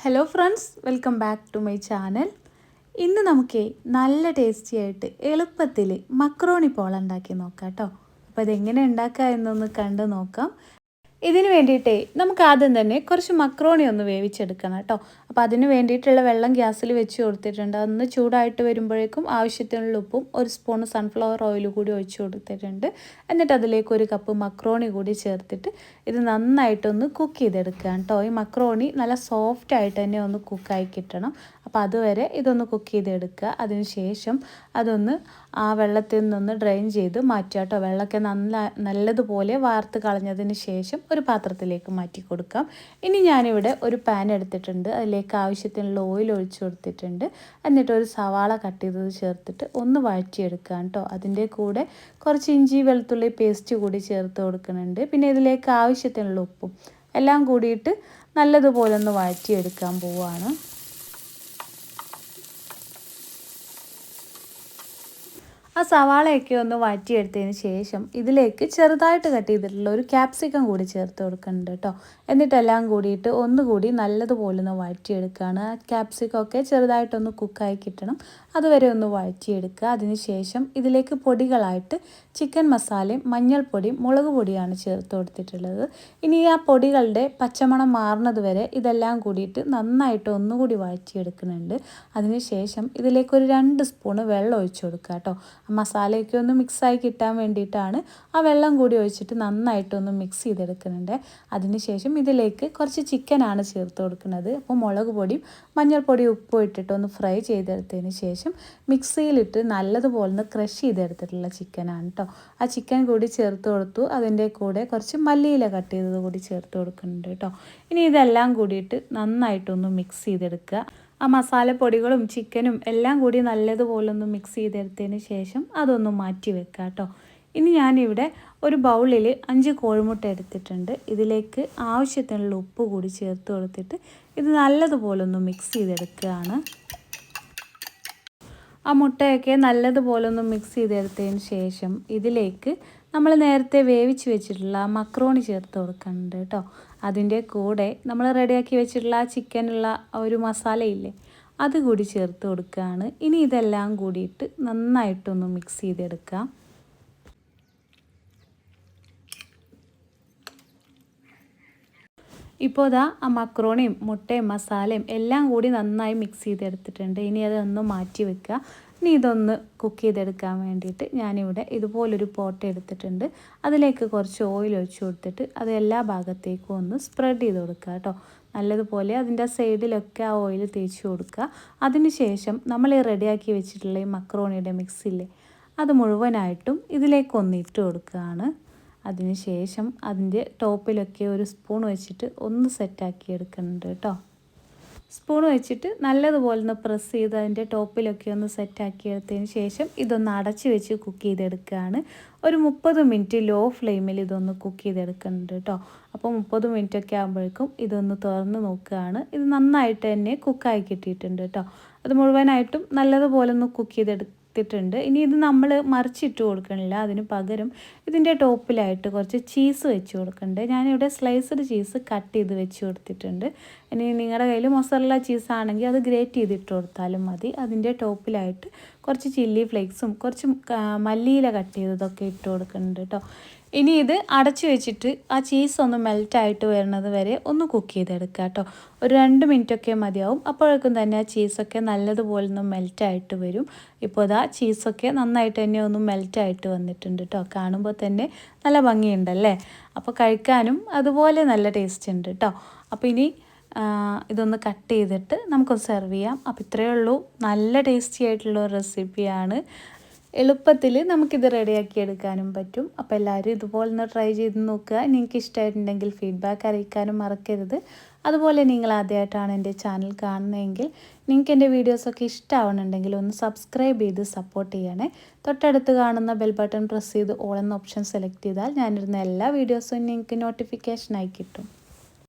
Hello friends welcome back to my channel ഇന്ന് നമുക്ക് നല്ല ടേസ്റ്റി ആയിട്ട് എളുപ്പത്തിൽ മക്രോണി പോള ഉണ്ടാക്കി നോക്കാം കേട്ടോ. അപ്പോൾ അതെങ്ങനെ ഉണ്ടാക്കുക എന്നൊന്ന് കണ്ട് നോക്കാം. ഇതിന് വേണ്ടിയിട്ടേ നമുക്ക് ആദ്യം തന്നെ കുറച്ച് മക്രോണി ഒന്ന് വേവിച്ചെടുക്കണം കേട്ടോ. അപ്പോൾ അതിന് വേണ്ടിയിട്ടുള്ള വെള്ളം ഗ്യാസിൽ വെച്ച് കൊടുത്തിട്ടുണ്ട്. അതൊന്ന് ചൂടായിട്ട് വരുമ്പോഴേക്കും ആവശ്യത്തിനുള്ള ഉപ്പും ഒരു സ്പൂൺ സൺഫ്ലവർ ഓയിൽ കൂടി ഒഴിച്ച് കൊടുത്തിട്ടുണ്ട്. എന്നിട്ട് അതിലേക്ക് ഒരു കപ്പ് മക്രോണി കൂടി ചേർത്തിട്ട് ഇത് നന്നായിട്ടൊന്ന് കുക്ക് ചെയ്തെടുക്കുക കേട്ടോ. ഈ മക്രോണി നല്ല സോഫ്റ്റ് ആയിട്ട് തന്നെ ഒന്ന് കുക്കായി കിട്ടണം. അപ്പോൾ അതുവരെ ഇതൊന്ന് കുക്ക് ചെയ്തെടുക്കുക. അതിന് ശേഷം അതൊന്ന് ആ വെള്ളത്തിൽ നിന്നൊന്ന് ഡ്രെയിൻ ചെയ്ത് മാറ്റുക കേട്ടോ. വെള്ളമൊക്കെ നല്ല നല്ലതുപോലെ വാർത്ത് കളഞ്ഞതിന് ശേഷം ഒരു പാത്രത്തിലേക്ക് മാറ്റി കൊടുക്കാം. ഇനി ഞാനിവിടെ ഒരു പാൻ എടുത്തിട്ടുണ്ട്. അതിലേക്ക് ആവശ്യത്തിനുള്ള ഓയിൽ ഒഴിച്ചു കൊടുത്തിട്ടുണ്ട്. എന്നിട്ട് ഒരു സവാള കട്ട് ചെയ്തത് ചേർത്തിട്ട് ഒന്ന് വഴറ്റിയെടുക്കാം കേട്ടോ അതിന്റെ കൂടെ കുറച്ച് ഇഞ്ചി വെളുത്തുള്ളി പേസ്റ്റ് കൂടി ചേർത്ത് കൊടുക്കുന്നുണ്ട്. പിന്നെ ഇതിലേക്ക് ആവശ്യത്തിനുള്ള ഉപ്പും എല്ലാം കൂടിയിട്ട് നല്ലതുപോലെ ഒന്ന് വഴറ്റിയെടുക്കാൻ പോവുകയാണ് ആ സവാളയൊക്കെ ഒന്ന് വഴറ്റിയെടുത്തതിന് ശേഷം ഇതിലേക്ക് ചെറുതായിട്ട് കട്ട് ചെയ്തിട്ടുള്ള ഒരു ക്യാപ്സിക്കം കൂടി ചേർത്ത് കൊടുക്കുന്നുണ്ട് കേട്ടോ എന്നിട്ടെല്ലാം കൂടിയിട്ട് ഒന്നുകൂടി നല്ലതുപോലെ ഒന്ന് ആ ക്യാപ്സിക്കം ഒക്കെ ചെറുതായിട്ടൊന്ന് കുക്കായി കിട്ടണം. അതുവരെ ഒന്ന് വഴറ്റിയെടുക്കുക. അതിനുശേഷം ഇതിലേക്ക് പൊടികളായിട്ട് ചിക്കൻ മസാലയും മഞ്ഞൾപ്പൊടിയും മുളക് പൊടിയാണ് ചേർത്ത് കൊടുത്തിട്ടുള്ളത്. ഇനി ആ പൊടികളുടെ പച്ചമണം മാറുന്നത് വരെ ഇതെല്ലാം കൂടിയിട്ട് നന്നായിട്ട് ഒന്നുകൂടി വഴറ്റിയെടുക്കുന്നുണ്ട്. അതിനുശേഷം ഇതിലേക്ക് ഒരു രണ്ട് സ്പൂണ് വെള്ളം ഒഴിച്ചു കൊടുക്കുക കേട്ടോ. മസാലയൊക്കെ ഒന്ന് മിക്സായി കിട്ടാൻ വേണ്ടിയിട്ടാണ് ആ വെള്ളം കൂടി ഒഴിച്ചിട്ട് നന്നായിട്ട് ഒന്ന് മിക്സ് ചെയ്തെടുക്കുന്നുണ്ട്. അതിനുശേഷം ഇതിലേക്ക് കുറച്ച് ചിക്കനാണ് ചേർത്ത് കൊടുക്കുന്നത്. അപ്പോൾ മുളക് പൊടിയും മഞ്ഞൾപ്പൊടിയും ഉപ്പും ഇട്ടിട്ട് ഒന്ന് ഫ്രൈ ചെയ്തെടുത്തതിന് ശേഷം മിക്സിയിലിട്ട് നല്ലതുപോലെ ഒന്ന് ക്രഷ് ചെയ്തെടുത്തിട്ടുള്ള ചിക്കനാണ് കേട്ടോ ആ ചിക്കൻ കൂടി ചേർത്ത് കൊടുത്തു. അതിന്റെ കൂടെ കുറച്ച് മല്ലിയില കട്ട് ചെയ്തത് കൂടി ചേർത്ത് കൊടുക്കുന്നുണ്ട് കേട്ടോ ഇനി ഇതെല്ലാം കൂടിയിട്ട് നന്നായിട്ടൊന്ന് മിക്സ് ചെയ്തെടുക്കുക. ആ മസാലപ്പൊടികളും ചിക്കനും എല്ലാം കൂടി നല്ലതുപോലെ ഒന്ന് മിക്സ് ചെയ്തെടുത്തതിന് ശേഷം അതൊന്ന് മാറ്റി വെക്കുക കേട്ടോ ഇനി ഞാനിവിടെ ഒരു ബൗളിൽ അഞ്ച് കോഴിമുട്ട എടുത്തിട്ടുണ്ട്. ഇതിലേക്ക് ആവശ്യത്തിനുള്ള ഉപ്പ് കൂടി ചേർത്ത് കൊടുത്തിട്ട് ഇത് നല്ലതുപോലെ ഒന്ന് മിക്സ് ചെയ്തെടുക്കുകയാണ്. ആ മുട്ടയൊക്കെ നല്ലതുപോലെ ഒന്ന് മിക്സ് ചെയ്തെടുത്തതിന് ശേഷം ഇതിലേക്ക് നമ്മൾ നേരത്തെ വേവിച്ച് വെച്ചിട്ടുള്ള മക്രോണി ചേർത്ത് കൊടുക്കുന്നുണ്ട് കേട്ടോ. അതിന്റെ കൂടെ നമ്മൾ റെഡിയാക്കി വെച്ചിട്ടുള്ള ആ ചിക്കനുള്ള ഒരു മസാലയില്ലേ അത് കൂടി ചേർത്ത് കൊടുക്കുകയാണ്. ഇനി ഇതെല്ലാം കൂടിയിട്ട് നന്നായിട്ടൊന്ന് മിക്സ് ചെയ്തെടുക്കാം. ഇപ്പോൾ ഇതാ ആ മക്രോണിയും മുട്ടയും മസാലയും എല്ലാം കൂടി നന്നായി മിക്സ് ചെയ്തെടുത്തിട്ടുണ്ട്. ഇനി അതൊന്ന് മാറ്റി വെക്കുക. ഇനി ഇതൊന്ന് കുക്ക് ചെയ്തെടുക്കാൻ വേണ്ടിയിട്ട് ഞാനിവിടെ ഇതുപോലൊരു പോട്ട് എടുത്തിട്ടുണ്ട്. അതിലേക്ക് കുറച്ച് ഓയിൽ ഒഴിച്ച് കൊടുത്തിട്ട് അത് എല്ലാ ഭാഗത്തേക്കും ഒന്ന് സ്പ്രെഡ് ചെയ്ത് കൊടുക്കുക കേട്ടോ. നല്ലതുപോലെ അതിന്റെ സൈഡിലൊക്കെ ആ ഓയിൽ തേച്ച് കൊടുക്കുക. അതിനുശേഷം നമ്മൾ ഈ റെഡിയാക്കി വെച്ചിട്ടുള്ള ഈ മക്രോണിയുടെ മിക്സില്ലേ അത് മുഴുവനായിട്ടും ഇതിലേക്കൊന്ന് ഇട്ട് കൊടുക്കുകയാണ്. അതിനുശേഷം അതിന്റെ ടോപ്പിലൊക്കെ ഒരു സ്പൂൺ വെച്ചിട്ട് ഒന്ന് സെറ്റാക്കി എടുക്കുന്നുണ്ട് കേട്ടോ. സ്പൂൺ വെച്ചിട്ട് നല്ലതുപോലെ ഒന്ന് പ്രസ് ചെയ്ത് അതിന്റെ ടോപ്പിലൊക്കെ ഒന്ന് സെറ്റാക്കി എടുത്തതിന് ശേഷം ഇതൊന്ന് അടച്ച് വെച്ച് കുക്ക് ചെയ്തെടുക്കുകയാണ്. ഒരു മുപ്പത് മിനിറ്റ് ലോ ഫ്ലെയിമിൽ ഇതൊന്ന് കുക്ക് ചെയ്തെടുക്കുന്നുണ്ട് കേട്ടോ. അപ്പോൾ മുപ്പത് മിനിറ്റ് ഒക്കെ ആകുമ്പോഴേക്കും ഇതൊന്ന് തുറന്ന് നോക്കുകയാണ്. ഇത് നന്നായിട്ട് തന്നെ കുക്കായി കിട്ടിയിട്ടുണ്ട് കേട്ടോ. അത് മുഴുവനായിട്ടും നല്ലതുപോലെ ഒന്ന് കുക്ക് ചെയ്തെടുക്കുക എടുത്തിട്ടുണ്ട്. ഇനി ഇത് നമ്മൾ മറിച്ചിട്ട് കൊടുക്കണില്ല. അതിന് പകരം ഇതിന്റെ ടോപ്പിലായിട്ട് കുറച്ച് ചീസ് വെച്ച് കൊടുക്കുന്നുണ്ട് ഞാനിവിടെ സ്ലൈസ്ഡ് ചീസ് കട്ട് ചെയ്ത് വെച്ച് കൊടുത്തിട്ടുണ്ട്. ഇനി നിങ്ങളുടെ കയ്യിൽ മൊസറല്ല ചീസ് ആണെങ്കിൽ അത് ഗ്രേറ്റ് ചെയ്തിട്ട് കൊടുത്താലും മതി. അതിന്റെ ടോപ്പിലായിട്ട് കുറച്ച് ചില്ലി ഫ്ലേക്സും കുറച്ച് മല്ലിയില കട്ട് ചെയ്തതൊക്കെ ഇട്ട് കൊടുക്കുന്നുണ്ട് കേട്ടോ. ഇനി ഇത് അടച്ചു വെച്ചിട്ട് ആ ചീസ് ഒന്ന് മെൽറ്റായിട്ട് വരുന്നത് വരെ ഒന്ന് കുക്ക് ചെയ്തെടുക്കുക കേട്ടോ. ഒരു രണ്ട് മിനിറ്റൊക്കെ മതിയാവും. അപ്പോഴേക്കും തന്നെ ആ ചീസൊക്കെ നല്ലതുപോലെ ഒന്ന് മെൽറ്റായിട്ട് വരും. ഇപ്പോൾ ഇതാ ചീസൊക്കെ നന്നായിട്ട് തന്നെ ഒന്ന് മെൽറ്റായിട്ട് വന്നിട്ടുണ്ട് കേട്ടോ. കാണുമ്പോൾ തന്നെ നല്ല ഭംഗിയുണ്ടല്ലേ അപ്പോൾ കഴിക്കാനും അതുപോലെ നല്ല ടേസ്റ്റ് ഉണ്ട് കേട്ടോ. അപ്പോൾ ഇനി ഇതൊന്ന് കട്ട് ചെയ്തിട്ട് നമുക്കൊന്ന് സെർവ് ചെയ്യാം. അപ്പോൾ ഇത്രയേ ഉള്ളൂ. നല്ല ടേസ്റ്റി ആയിട്ടുള്ള ഒരു റെസിപ്പിയാണ് എളുപ്പത്തിൽ നമുക്കിത് റെഡിയാക്കി എടുക്കാനും പറ്റും. അപ്പോൾ എല്ലാവരും ഇതുപോലെ ഒന്ന് ട്രൈ ചെയ്ത് നോക്കുക. നിങ്ങൾക്ക് ഇഷ്ടമായിട്ടുണ്ടെങ്കിൽ ഫീഡ്ബാക്ക് അറിയിക്കാനും മറക്കരുത്. അതുപോലെ നിങ്ങൾ ആദ്യമായിട്ടാണ് എന്റെ ചാനൽ കാണുന്നതെങ്കിൽ നിങ്ങൾക്ക് എന്റെ വീഡിയോസൊക്കെ ഇഷ്ടമാവണമെങ്കിൽ ഒന്ന് സബ്സ്ക്രൈബ് ചെയ്ത് സപ്പോർട്ട് ചെയ്യണേ. തൊട്ടടുത്ത് കാണുന്ന ബെൽ ബട്ടൺ പ്രസ് ചെയ്ത് ഓൾ എന്ന ഓപ്ഷൻ സെലക്ട് ചെയ്താൽ ഞാനിരുന്ന എല്ലാ വീഡിയോസും നിങ്ങൾക്ക് നോട്ടിഫിക്കേഷനായി കിട്ടും.